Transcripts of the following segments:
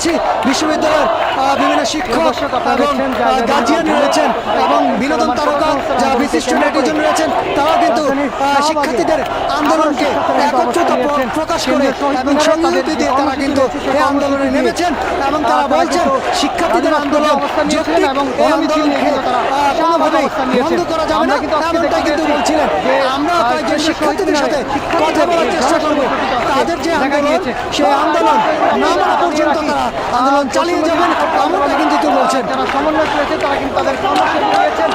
পাচ্ছি বিশ্ববিদ্যালয়ের বিভিন্ন শিক্ষক এবং যে গার্জিয়ান রয়েছেন এবং বিনোদন তারকা যারা বিশিষ্ট নেটিজন রয়েছেন তারাও কিন্তু শিক্ষার্থীদের আন্দোলনকে একত্রতা। প্রকাশ করে এবং সংযুক্তি দিয়ে তারা কিন্তু এই আন্দোলনে নেমেছেন এবং তারা তারা বলছেন শিক্ষার্থীদের আন্দোলন যৌক্তিক এবং আন্দোলনকে তারা কোনোভাবেই বন্ধ করা যাবে না আমরা কিন্তু বলছিলেন। যে, আমরা কয়েকজন শিক্ষার্থীদের সাথে কথা বলার চেষ্টা করব। তাদের যে আন্দোলন সেই আন্দোলন না মানা পর্যন্ত তারা আন্দোলন চালিয়ে যাবেন এমনটা কিন্তু তুই বলছেন। যারা সমন্বয় করেছে তারা কিন্তু তাদের কর্মসূচি নিয়েছেন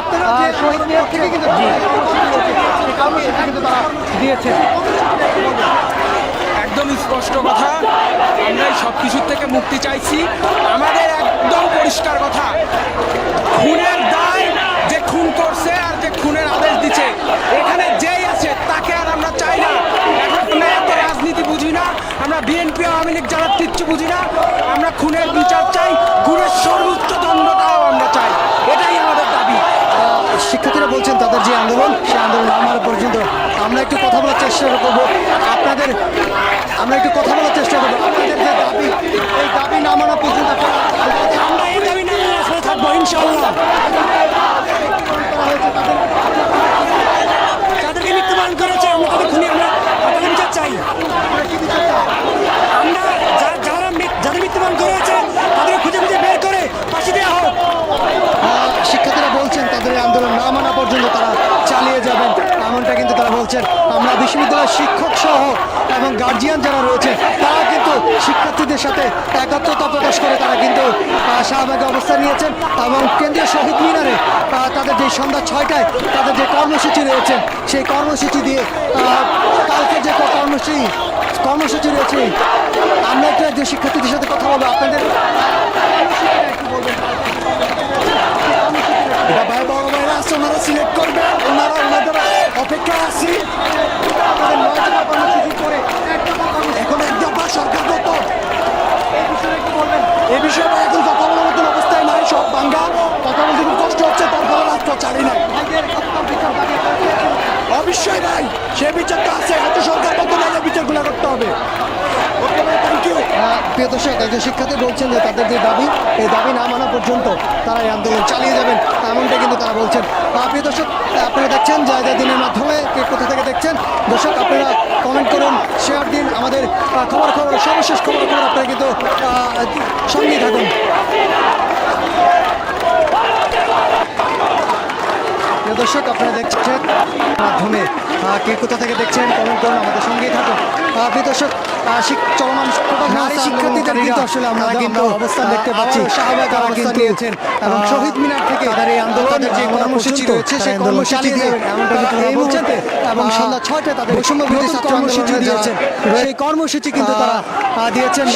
আপনারা যে শহীদ মিনার থেকে কিন্তু সেই কর্মসূচি কিন্তু তারা দিয়েছেন। একদম স্পষ্ট কথা আমরা এই সব কিছুর থেকে মুক্তি চাইছি। আমাদের একদম পরিষ্কার কথা খুনের দায় যে খুন করছে আর যে খুনের আদেশ দিচ্ছে এখানে যেই আছে তাকে আর আমরা চাই না। এখন আমরা এত রাজনীতি বুঝি না আমরা বিএনপি আওয়ামী লীগ যারা কিচ্ছু বুঝি না চেষ্টা করব। আপনাদের আমরা একটু কথা বলার চেষ্টা করব। আপনাদের যে দাবি এই দাবি না মানা পর্যন্ত আমরা এই দাবি না আসলে থাকব ইনশাআল্লাহ। তাদেরকে মৃত্যুবরণ করেছে আমরা তাদের খুনি আমরা তাদের বিচার চাই। আমরা যারা যাদের মৃত্যুবরণ করেছে তাদের খুঁজে খুঁজে বের করে ফাঁসি দেওয়া হোক। শিক্ষার্থীরা বলছেন তাদের আন্দোলন না মানা পর্যন্ত তারা চালিয়ে যাবেন। এমনটা কিন্তু তারা বলছেন। আমরা বিশ্ববিদ্যালয়ের শিক্ষক সহ এবং গার্জিয়ান যারা রয়েছে, তারা কিন্তু শিক্ষার্থীদের সাথে একাত্মতা প্রকাশ করে তারা কিন্তু শাহবাগে অবস্থান নিয়েছেন এবং কেন্দ্রীয় শহীদ মিনারে তাদের যে সন্ধ্যা ছয়টায় তাদের যে কর্মসূচি রয়েছে, সেই কর্মসূচি দিয়ে কালকে যে কর্মসূচি কর্মসূচি রয়েছে, আমরা একটু একজন শিক্ষার্থীদের সাথে কথা বলব, আপনাদের ওনারা সিলেক্ট করবে, ওনারা ওনাদের অপেক্ষা আছি। এখন এক দফা সরকার গত এই বিষয়ে এখন কথা বলার মতন অবস্থায় নাই, সব ভাঙ্গা কথা বলতে খুব কষ্ট হচ্ছে তারপরে রাস্তা চালি নাই। অবশ্যই নাই সে বিচার তো আছে, হয়তো সরকার বিচার বিচারগুলো করতে হবে। প্রিয় দর্শক, একজন শিক্ষার্থী বলছেন যে তাদের যে দাবি, এই দাবি না মানা পর্যন্ত তারা এই আন্দোলন চালিয়ে যাবেন। এমনটা কিন্তু তারা বলছেন। প্রিয় দর্শক, আপনারা দেখছেন যা যা দিনের মাধ্যমে কে কোথা থেকে দেখছেন? দর্শক, আপনারা কমেন্ট করুন শেয়ার দিন। আমাদের খবর খবর সর্বশেষ খবর খবর আপনারা কিন্তু সঙ্গেই থাকুন। প্রিয় দর্শক আপনারা দেখছেন মাধ্যমে কে কোথা থেকে দেখছেন কমেন্ট করুন আমাদের সঙ্গেই থাকুন। প্রিয় দর্শক চলমান নারী শিক্ষার্থীদের কিন্তু আসলে আমরা কিন্তু অবস্থান দেখতে পাচ্ছি। শাহবাগ এবং শহীদ মিনার থেকে তাদের এই আন্দোলনের যে কর্মসূচি রয়েছে সেই কর্মসূচি দিয়ে এমনটা কিন্তু তারা বলছেন এবং সন্ধ্যা ছয়টায় তাদের কর্মসূচি দিয়েছেন। সেই কর্মসূচি কিন্তু তারা দিয়েছেন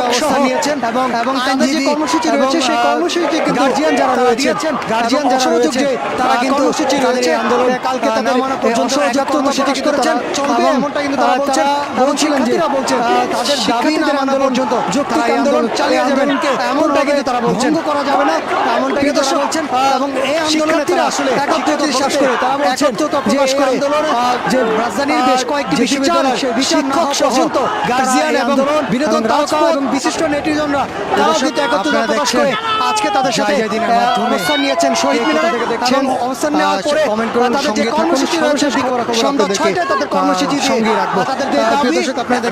অবস্থান নিয়েছেন এবং এবং তাদের যে কর্মসূচি রয়েছে সেই কর্মসূচি কিন্তু গার্জিয়ান যারা রয়েছেন গার্জিয়ান যারা রয়েছে তারা কিন্তু কর্মসূচি রয়েছে। আন্দোলন কালকে তাদের অংশগ্রহণ কর্মসূচি করেছেন চলবে এমনটা কিন্তু তারা বলছেন বলছিলেন যে বলছেন তাদের দাবি না মানা পর্যন্ত যৌক্তিক আন্দোলন চালিয়ে যাবেন। এমনটা কিন্তু তারা বলছেন। করা যাবে না। এমনটা কিন্তু বলছেন। এবং এই আন্দোলনে তারা আসলে একত্রিত বিশ্বাস করে তারা বলছেন যে আন্দোলনে যে রাজধানীর বেশ কয়েকটি বিশ্ববিদ্যালয় শিক্ষক পর্যন্ত গার্জিয়ান এবং বিনোদন তারকা এবং বিশিষ্ট নেটিজনরা তারাও কিন্তু একত্রিত প্রকাশ করে আজকে তাদের সাথে অবস্থান নিয়েছেন শহীদ মিনারে। এবং অবস্থান নেওয়ার পরে তাদের যে কর্মসূচি রয়েছে সন্ধ্যা ছয়টায় তাদের কর্মসূচি সঙ্গে রাখব। তাদের যে দাবি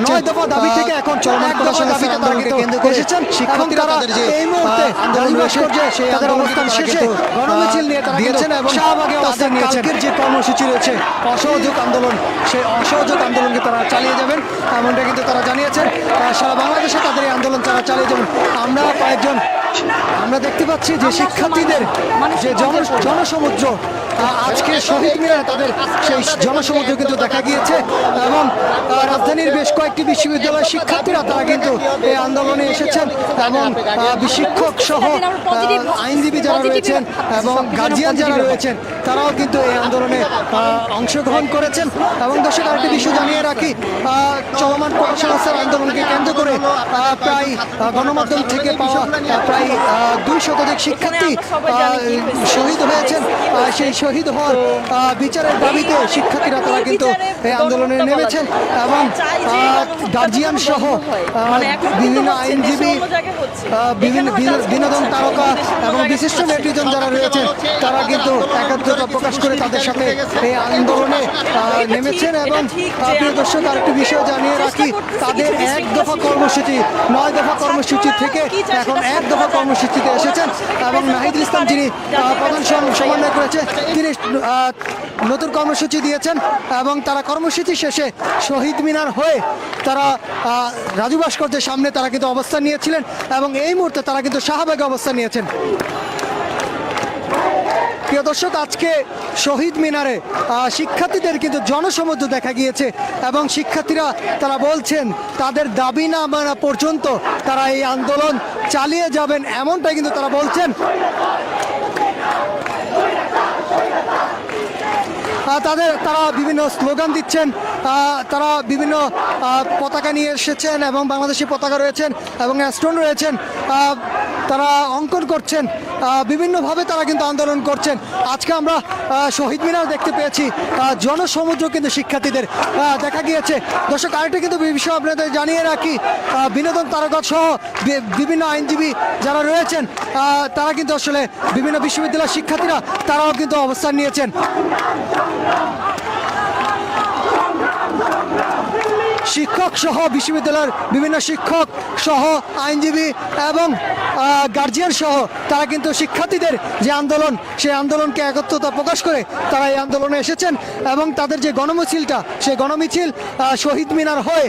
নয় দফা দাবি থেকে এখন চলমান করার দাবিতে তারা কিন্তু এসেছেন তারা এই মুহূর্তে আন্দোলন ভাস্কর্যে সেই তাদের অবস্থান শেষে গণমিছিল নিয়ে তারা দিয়েছেন এবং শাহবাগে অবস্থান নিয়েছেন। যে কর্মসূচি রয়েছে অসহযোগ আন্দোলন সেই অসহযোগ আন্দোলনকে তারা চালিয়ে যাবেন এমনটা কিন্তু তারা জানিয়েছেন। সারা বাংলাদেশে তাদের এই আন্দোলন তারা চালিয়ে যাবেন। আমরা কয়েকজন আমরা দেখতে পাচ্ছি যে শিক্ষার্থীদের যে জন জনসমুদ্র আজকে শহীদ মিনারে তাদের সেই জনসমুদ্র কিন্তু দেখা গিয়েছে এবং রাজধানীর বেশ কয়েকটি বিশ্ববিদ্যালয়ের শিক্ষার্থীরা তারা কিন্তু এই আন্দোলনে এসেছেন এবং শিক্ষক সহ আইনজীবী যারা রয়েছেন এবং গার্জিয়ান যারা রয়েছেন তারাও কিন্তু এই আন্দোলনে আহ, অংশগ্রহণ করেছেন এবং দর্শক আরেকটি বিষয় জানিয়ে রাখি চলমান সংস্থার আন্দোলনকে কেন্দ্র করে প্রায় গণমাধ্যম থেকে পাওয়া প্রায় দুই শতাধিক শিক্ষার্থী। শহীদ হয়েছেন। সেই শহীদ হওয়ার বিচারের দাবিতে শিক্ষার্থীরা তারা কিন্তু এই আন্দোলনে নেমেছেন এবং গার্জিয়ান সহ মানে বিভিন্ন আইনজীবী বিভিন্ন বিনোদন তারকা এবং বিশিষ্ট। নেতৃত্ব যারা রয়েছেন তারা কিন্তু একাত্মতা প্রকাশ করে তাদের সাথে এই আন্দোলনে নেমেছেন এবং প্রিয় দর্শক আরেকটি বিষয় জানিয়ে রাখি তাদের এক দফা কর্মসূচি নয় দফা কর্মসূচি থেকে এখন এক দফা কর্মসূচিতে এসেছেন এবং নাহিদুল ইসলাম যিনি প্রধান সবাই সমন্বয় করেছে তিনি আহ, নতুন কর্মসূচি দিয়েছেন এবং তারা কর্মসূচি শেষে শহীদ মিনার হয়ে তারা আহ, রাজু ভাস্কর্যের সামনে তারা কিন্তু অবস্থান নিয়েছিলেন এবং এই মুহূর্তে তারা কিন্তু শাহবাগে অবস্থান নিয়েছেন। প্রিয় দর্শক, আজকে শহীদ মিনারে শিক্ষার্থীদের কিন্তু জনসমুদ্র দেখা গিয়েছে এবং শিক্ষার্থীরা তারা বলছেন, তাদের দাবি না মানা পর্যন্ত তারা এই আন্দোলন চালিয়ে যাবেন এমনটাই কিন্তু তারা বলছেন। তাদের, তারা বিভিন্ন স্লোগান দিচ্ছেন তারা বিভিন্ন পতাকা নিয়ে এসেছেন এবং বাংলাদেশি পতাকা রয়েছেন এবং স্টোন রয়েছেন তারা অঙ্কন করছেন বিভিন্নভাবে তারা কিন্তু আন্দোলন করছেন। আজকে আমরা শহীদ মিনার দেখতে পেয়েছি জনসমুদ্র কিন্তু শিক্ষার্থীদের দেখা গিয়েছে। দর্শক, আরেকটা কিন্তু বিষয় আপনাদের জানিয়ে রাখি বিনোদন তারকা সহ বিভিন্ন আইনজীবী যারা রয়েছেন তারা কিন্তু আসলে বিভিন্ন বিশ্ববিদ্যালয়ের শিক্ষার্থীরা, তারাও কিন্তু অবস্থান নিয়েছেন। শিক্ষক সহ বিশ্ববিদ্যালয়ের বিভিন্ন শিক্ষক সহ আইনজীবী এবং গার্জিয়ান সহ তারা কিন্তু শিক্ষার্থীদের যে আন্দোলন, সেই আন্দোলনকে একত্রতা প্রকাশ করে তারা এই আন্দোলনে এসেছেন এবং তাদের যে গণমিছিলটা, সেই গণমিছিল শহীদ মিনার হয়ে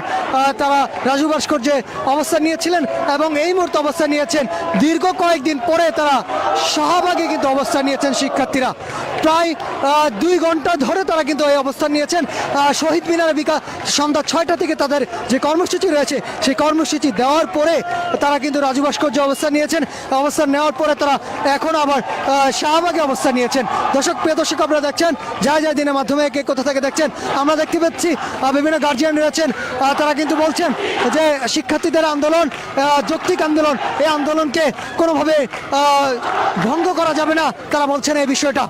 তারা রাজু ভাস্কর্যে অবস্থান নিয়েছিলেন এবং এই মুহূর্তে অবস্থান নিয়েছেন। দীর্ঘ কয়েকদিন পরে তারা শাহবাগে কিন্তু অবস্থান নিয়েছেন শিক্ষার্থীরা। প্রায় দুই ঘণ্টা ধরে তারা কিন্তু এই অবস্থান নিয়েছেন। শহীদ মিনারে বিকাল সন্ধ্যা ছয়টা থেকে তাদের যে কর্মসূচি রয়েছে, সেই কর্মসূচি দেওয়ার পরে তারা কিন্তু রাজু ভাস্কর্য অবস্থান নিয়েছেন, অবস্থান নেওয়ার পরে তারা এখন আবার শাহবাগে অবস্থান নিয়েছেন। দর্শক, প্রিয় দর্শক, আপনারা দেখছেন যা যা দিনের মাধ্যমে কে কোথা থেকে দেখছেন, আমরা দেখতে পাচ্ছি বিভিন্ন গার্জিয়ান রয়েছেন তারা কিন্তু বলছেন যে শিক্ষার্থীদের আন্দোলন যৌক্তিক আন্দোলন, এই আন্দোলনকে কোনোভাবে ভঙ্গ করা যাবে না, তারা বলছেন এই বিষয়টা।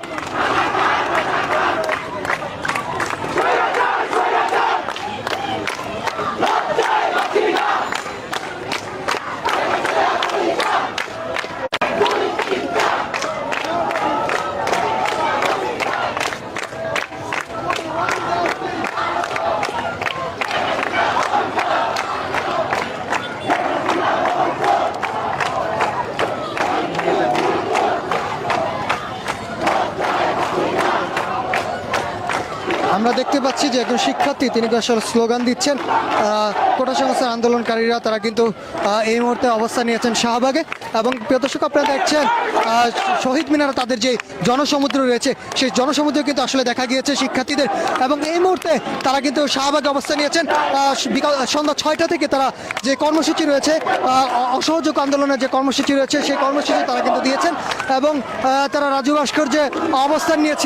আমরা দেখতে পাচ্ছি যে একজন শিক্ষার্থী, তিনি আসলে স্লোগান দিচ্ছেন। কোটা সংস্থার আন্দোলনকারীরা, তারা কিন্তু এই মুহূর্তে অবস্থান নিয়েছেন শাহবাগে। এবং প্রিয় দর্শক, আপনারা দেখছেন শহীদ মিনারে তাদের যে জনসমুদ্র রয়েছে, সেই জনসমুদ্র কিন্তু আসলে দেখা গিয়েছে শিক্ষার্থীদের। এবং এই মুহূর্তে তারা কিন্তু শাহবাগে অবস্থান নিয়েছেন। বিকাল, সন্ধ্যা ছয়টা থেকে তারা যে কর্মসূচি রয়েছে অসহযোগ আন্দোলনের যে কর্মসূচি রয়েছে, সেই কর্মসূচি তারা কিন্তু দিয়েছেন। এবং তারা রাজু ভাস্কর যে অবস্থান নিয়েছে